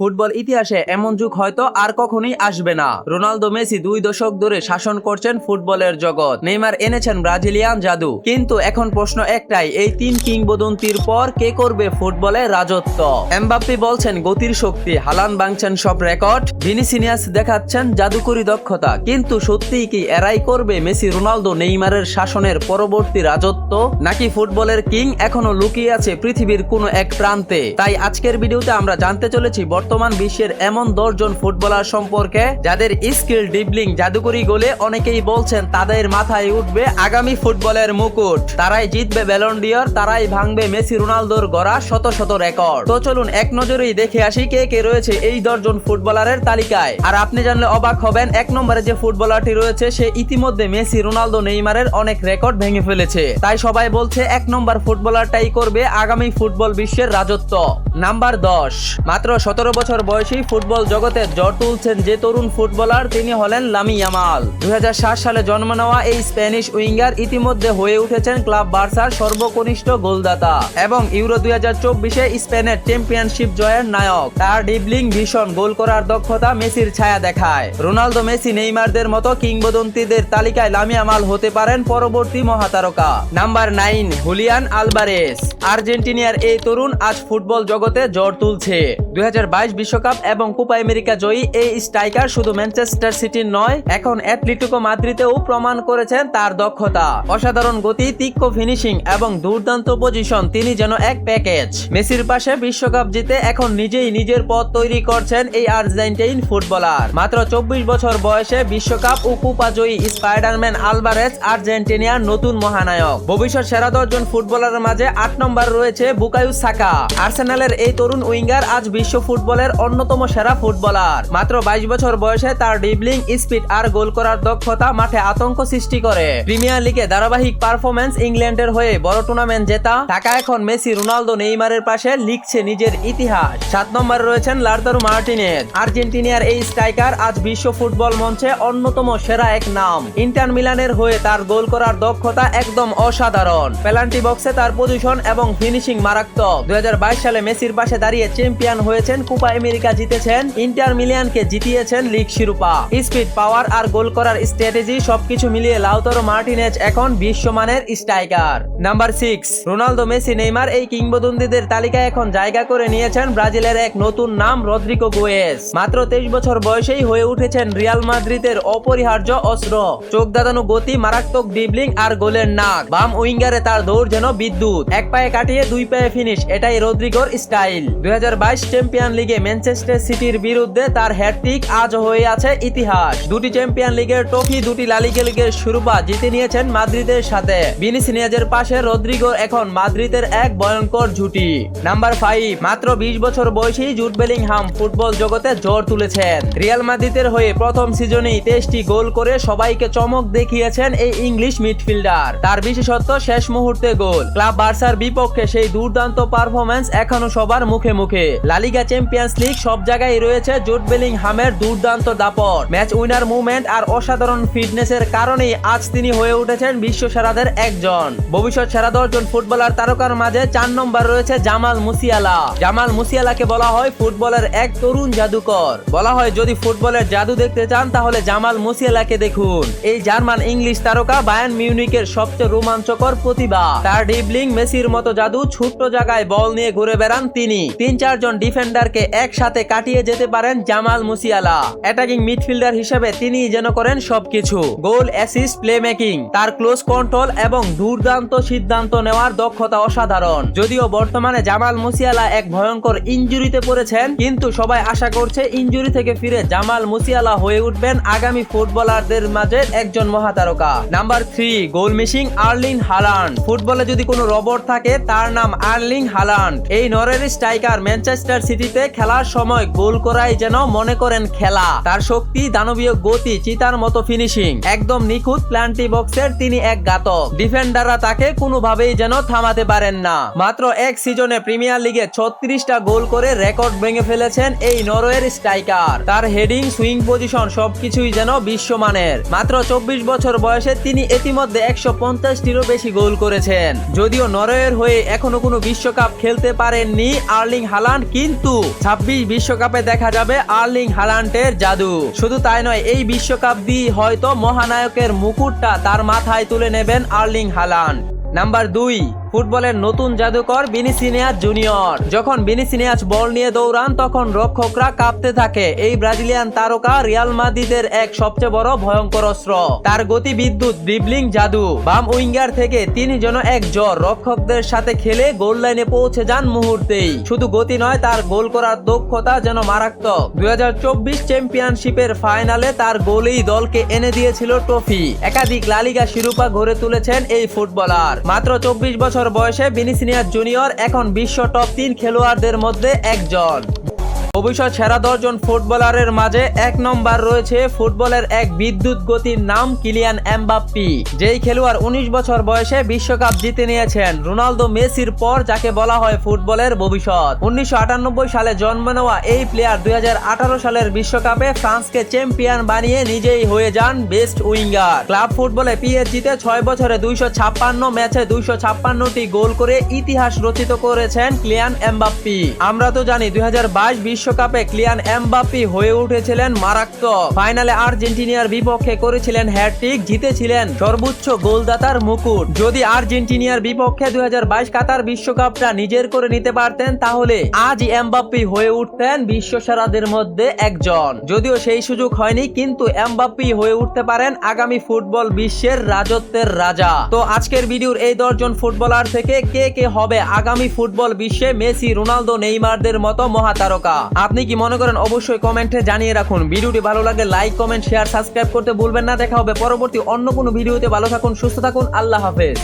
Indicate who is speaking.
Speaker 1: Football ইতিহাসে এমন যুগ হয়তো আর কখনোই আসবে না। রোনালদো, মেসি দুই দশক ধরে শাসন করছেন ফুটবলের জগৎ। নেইমার এনেছেন ব্রাজিলিয়ান জাদু। কিন্তু এখন প্রশ্ন একটাই, এই তিন কিংবদন্তির পর কে করবে ফুটবলে রাজত্ব? এমবাপ্পি বলছেন গতির শক্তি, হালান ভাঙছেন সব রেকর্ড ভিনিসিনিয়াস দেখাচ্ছেন জাদুকরি দক্ষতা। কিন্তু সত্যিই কি এরাই করবে মেসি, রোনালদো, নেইমারের শাসনের পরবর্তী রাজত্ব? নাকি ফুটবলের কিং এখনও লুকিয়ে আছে পৃথিবীর কোনো এক প্রান্তে? তাই আজকের ভিডিওতে আমরা জানতে চলেছি বর্তমান বিশ্বের এমন দশজন ফুটবলার সম্পর্কে, যাদের স্কিল ডিবলিং জাদুকরি গোলে অনেকেই বলছেন তাদের মাথায় উঠবে আগামী ফুটবলের মুকুট। তারাই জিতবে ব্যালন্ডিয়র তারাই ভাঙবে মেসি রোনালদোর গড়া শত শত রেকর্ড। তো চলুন এক নজরেই দেখে আসি কে কে রয়েছে এই দশজন ফুটবলারের তালিকায়। আর আপনি জানলে অবাক হবেন, এক নম্বরে যে ফুটবলারটি রয়েছে, সে ইতিমধ্যে মেসি রোনালদো নেইমারের অনেক রেকর্ড ভেঙে ফেলেছে। তাই সবাই বলছে এক নম্বর ফুটবলারটাই করবে আগামী ফুটবল বিশ্বের রাজত্ব। নাম্বার দশ, মাত্র সতেরো বছর বয়সী ফুটবল জগতে জ্বর তুলছেন যে তরুণ ফুটবলার, তিনি হলেন লামি ইয়ামাল। দুই সালে জন্ম নেওয়া এই স্প্যানিশ উইঙ্গার ইতিমধ্যে হয়ে উঠেছেন ক্লাব বার্সার সর্বকনিষ্ঠ গোলদাতা এবং ইউরো দুই হাজার চব্বিশে স্পেনের চ্যাম্পিয়নশিপ জয়ের নায়ক। তার ডিবলিং ভীষণ, গোল করার দক্ষতা মেসির ছায়া দেখায়। রোনালদো, মেসি, নেইমারদের মতো কিংবদন্তিদের তালিকায় লামি আমাল হতে পারেন পরবর্তী মহাতারকা। Number nine, Julian Alvarez. আর্জেন্টিনিয়ার এই তরুণ আজ ফুটবল জগতে জ্বর তুলছে। দুই হাজার বাইশ বিশ্বকাপ এবং কোপা আমেরিকা জয়ী এই স্ট্রাইকার শুধু ম্যানচেস্টার সিটির নয়, এখন অ্যাটলেটিকো মাদ্রিদেও প্রমাণ করেছেন তার দক্ষতা। অসাধারণ গতি তীক্ষ্ণ ফিনিশিং এবং দুর্দান্ত পজিশন তিনি যেন এক প্যাকেজ মেসির পাশে বিশ্বকাপ জিতে এখন নিজেই নিজের পথ তৈরি করছেন এই আর্জেন্টাইন ফুটবলার। মাত্র চব্বিশ বছর বয়সে বিশ্বকাপ ও কোপা জয়ী স্পাইডারম্যান আলবারেজ আর্জেন্টিনিয়ার নতুন মহানায়ক। ভবিষ্যৎ সেরা দশজন ফুটবলারের মাঝে আট নম্বর রয়েছে বুকায়ু সাকা। আর্সেনালের এই তরুণ উইঙ্গার আজ বিশ্ব ফুটবলের অন্যতম সেরা ফুটবলার। মাত্র বাইশ বছর বয়সে তার ডিবলিং স্পিড আর গোল করার দক্ষতা মাঠে আতঙ্ক সৃষ্টি করে। প্রিমিয়ার লিগে ধারাবাহিক পারফরমেন্স ইংল্যান্ডের হয়ে বড় টুর্নামেন্ট জেতা, ঢাকা এখন মেসি, রোনালদো, নেইমারের পাশে লিখছে নিজের ইতিহাস। সাত নম্বরে রয়েছেন লার্দারু মার্টিনেজ। আর্জেন্টিনিয়ার এই স্ট্রাইকার আজ বিশ্ব ফুটবল মঞ্চে অন্যতম সেরা এক নাম। ইন্টার মিলানের হয়ে তার গোল করার দক্ষতা একদম অসাধারণ। পেনাল্টি বক্সে তার পজিশন এবং ফিনিশিং মারাত্মক। দুই হাজার বাইশ সালে মেসির পাশে দাঁড়িয়ে চ্যাম্পিয়ন হয়েছেন কোপা আমেরিকা জিতেছেন, ইন্টার মিলিয়ানকে জিতিয়েছেন লিগ শিরোপা। স্পিড, পাওয়ার আর গোল করার স্ট্র্যাটেজি সবকিছু মিলিয়ে লাউতরো মার্টিনেজ এখন বিশ্বমানের striker. Number six, Ronaldo, Messi, Neymar এই কিংবদন্তিদের তালিকায় এখন জায়গা করে নিয়েছেন ব্রাজিলের এক নতুন নাম রদ্রিকো গোয়েস। মাত্র তেইশ বছর বয়সেই হয়ে উঠেছেন রিয়াল মাদ্রিদের অপরিহার্য অস্ত্র। চোখ দাদানো গতি, মারাত্মক ডিবলিং আর গোলের নাক। বাম উইঙ্গারে তার দৌড় যেন বিদ্যুৎ। এক পায়ে কাটিয়ে দুই পায়ে ফিনিশ এটাই রদ্রিগোর স্টাইল। দুই হাজার বাইশ চ্যাম্পিয়ন লিগে ম্যানচেস্টার সিটির বিরুদ্ধে তার হ্যাটট্রিক আজ হয়ে আছে ইতিহাস। দুটি চ্যাম্পিয়ন লিগের ট্রফি, দুটি লালিগা লিগের শিরোপা জিতে নিয়েছেন মাদ্রিদের সাথে। বিনিসিনিয়াজের পাশে রদ্রিগো এখন মাদ্রিদের এক ভয়ঙ্কর জুটি নাম্বার ফাইভ মাত্র বিশ বছর বয়সী জুট বেলিংহাম ফুটবল জগতে জোর তুলেছেন। রিয়াল মাদ্রিদের হয়ে প্রথম সিজনেই তেইশটি গোল করে সবাইকে চমক দেখিয়েছেন এই ইংলিশ মিডফিল্ডার। তার বিশেষত্ব শেষ মুহূর্তে গোল। ক্লাব বার্সার বিপক্ষে সেই দুর্দান্ত পারফরমেন্স এখনও সবার মুখে মুখে। লালিগা চ্যাম্পিয়ন্স লিগ সব জায়গায় রয়েছে জুট বেলিংহামের দুর্দান্ত দাপট। ম্যাচ উইনার মুভমেন্ট আর অসাধারণ ফিটনেসের কারণেই আজ তিনি হয়ে উঠেছেন বিশ্ব সেরাদের একজন। ভবিষ্যৎ সেরা দশজন ফুটবলার তারকার মাঝে চার নম্বর রয়েছে জামাল মুসিয়ালা। জামাল মুসিয়ালাকে বলা হয় ফুটবলের এক তরুণ জাদুকর। বলা হয়, যদি ফুটবলের জাদু দেখতে চান, তাহলে জামাল মুসিয়ালাকে দেখুন। এই জার্মান ইংলিশ তারকা বায়ান মিউনিকের সবচেয়ে রোমাঞ্চকর প্রতিভা। তার ডিবলিং মেসির মতো জাদু, ছোট্ট জায়গায় বল নিয়ে ঘুরে বেড়ান তিনি। তিন চারজন ডিফেন্ডারকে একসাথে কাটিয়ে যেতে পারেন জামাল মুসিয়ালা। অ্যাটাকিং মিডফিল্ডার হিসেবে তিনি যেন করেন সবকিছু। গোল অ্যাসিস্ট প্লে মেকিং তার ক্লোজ কন্ট্রোল এবং দুর্দান্ত সিদ্ধান্ত নেওয়ার দক্ষতা অসাধারণ। যদিও বর্তমানে জামাল মুসিয়ালা এক ভয়ঙ্কর ইঞ্জুরিতে পড়েছেন, কিন্তু সবাই আশা করছে ইঞ্জুরি থেকে ফিরে জামাল মুসিয়ালা হয়ে উঠবেন আগামী ফুটবলারদের মাঝে একজন মহাতারকা। Number three goal machine Erling Haaland ফুটবলে যদি কোনো রবট থাকে, তার নাম আর্লিং হালান্ড এই নরের স্ট্রাইকার ম্যানচেস্টার সিটিতে খেলার সময় গোল করাই যেন মনে করেন খেলা। তার শক্তি, দানবীয় গতি, চিতার মতো ফিনিশিং একদম নিখুঁত প্ল্যান্টি বক্সের তিনি এক ঘাতক। ডিফেন্ডাররা তাকে কোনোভাবেই যেন থামাতে পারেন না। মাত্র এক সিজনে প্রিমিয়ার লিগে ছত্রিশটা গোল করে রেকর্ড ভেঙে ফেলেছেন এই নরওয়ের স্ট্রাইকার। তার হেডিং, সুইং পজিশন সবকিছুই যেন বিশ্বমানের। মাত্র চব্বিশ বছর বয়সে তিনি ইতিমধ্যে একশো পঞ্চাশটিরও বেশি গোল করেছেন। যদিও নরওয়ের হয়ে এখনও কোনো বিশ্বকাপ খেলতে পারেননি আর্লিং হালান্ড, কিন্তু ছাব্বিশ বিশ্বকাপে দেখা যাবে আর্লিং হালান্টের জাদু। শুধু তাই নয়, এই বিশ্বকাপ দিয়ে হয়তো মহানায়কের মুকুটটা তার মাথায় তুলে নেবেন আর্লিং হালান্ড নাম্বার দুই। ফুটবলের নতুন জাদুকর বিনিসিনিয়াস জুনিয়র। যখন বিনিসিনিয়াস বল নিয়ে দৌড়ান, তখন রক্ষকরা কাঁপতে থাকে। এই ব্রাজিলিয়ান তারকা রিয়াল মাদ্রিদের এক সবচেয়ে বড় ভয়ঙ্কর অস্ত্র। তার গতি বিদ্যুৎ ড্রিবলিং জাদু। বাম উইঙ্গার থেকে তিনি যেন এক জ্বর। রক্ষকদের সাথে খেলে গোল লাইনে পৌঁছে যান মুহূর্তেই। শুধু গতি নয়, তার গোল করার দক্ষতা যেন মারাত্মক। দুই হাজার চব্বিশ চ্যাম্পিয়নশিপের ফাইনালে তার গোলেই দলকে এনে দিয়েছিল ট্রফি একাধিক লালিগা শিরোপা গড়ে তুলেছেন এই ফুটবলার। মাত্র চব্বিশ বছর বয়সে বিনিসিনিয়ার জুনিয়র এখন বিশ্ব টপ তিন খেলোয়াড়দের মধ্যে একজন। ভবিষ্যৎ সেরা দশজন ফুটবলারের মাঝে এক নম্বর রয়েছে ফুটবলের এক বিদ্যুৎ গতির নাম কিলিয়ান এমবাপ্পি, যেই খেলোয়াড় উনিশ বছর বয়সে বিশ্বকাপ জিতে নিয়েছেন। রোনালদো মেসির পর যাকে বলা হয় ফুটবলের ভবিষ্যৎ। উনিশশো আটানব্বই সালে জন্ম নেওয়া এই প্লেয়ার দুই হাজার আঠারো সালের বিশ্বকাপে ফ্রান্সকে চ্যাম্পিয়ন বানিয়ে নিজেই হয়ে যান বেস্ট উইঙ্গার। ক্লাব ফুটবলে পিএসজিতে ছয় বছরে দুইশো ছাপ্পান্ন ম্যাচে দুইশো ছাপ্পান্নটি গোল করে ইতিহাস রচিত করেছেন ক্লিয়ান এমবাপ্পি। আমরা তো জানি দুই বিশ্বকাপে ক্লিয়ান এমবাপ্পি হয়ে উঠেছিলেন মারাত্মক। ফাইনালে আর্জেন্টিনিয়ার বিপক্ষে করেছিলেন হ্যাটট্রিক, জিতেছিলেন সর্বোচ্চ গোলদাতার মুকুট। যদি আর্জেন্টিনিয়ার বিপক্ষে দুই কাতার বিশ্বকাপটা নিজের করে নিতে পারতেন, তাহলে আজ এমবাপ্পি হয়ে উঠতেন বিশ্ব সেরাদের মধ্যে একজন। যদিও সেই সুযোগ হয়নি, কিন্তু এমবাপ্পি হয়ে উঠতে পারেন আগামী ফুটবল বিশ্বের রাজত্বের রাজা। তো আজকের ভিডিওর এই দশজন ফুটবলার থেকে কে কে হবে আগামী ফুটবল বিশ্বে মেসি, রোনালদো, নেইমারদের মতো মহাতারকা? আপনি কি মনে করেন অবশ্যই কমেন্টে জানিয়ে রাখুন। ভিডিওটি ভালো লাগে লাইক, কমেন্ট শেয়ার সাবস্ক্রাইব করতে ভুলবেন না। দেখা হবে পরবর্তী অন্য কোনো ভিডিওতে। ভালো থাকুন, সুস্থ থাকুন। আল্লাহ হাফেজ।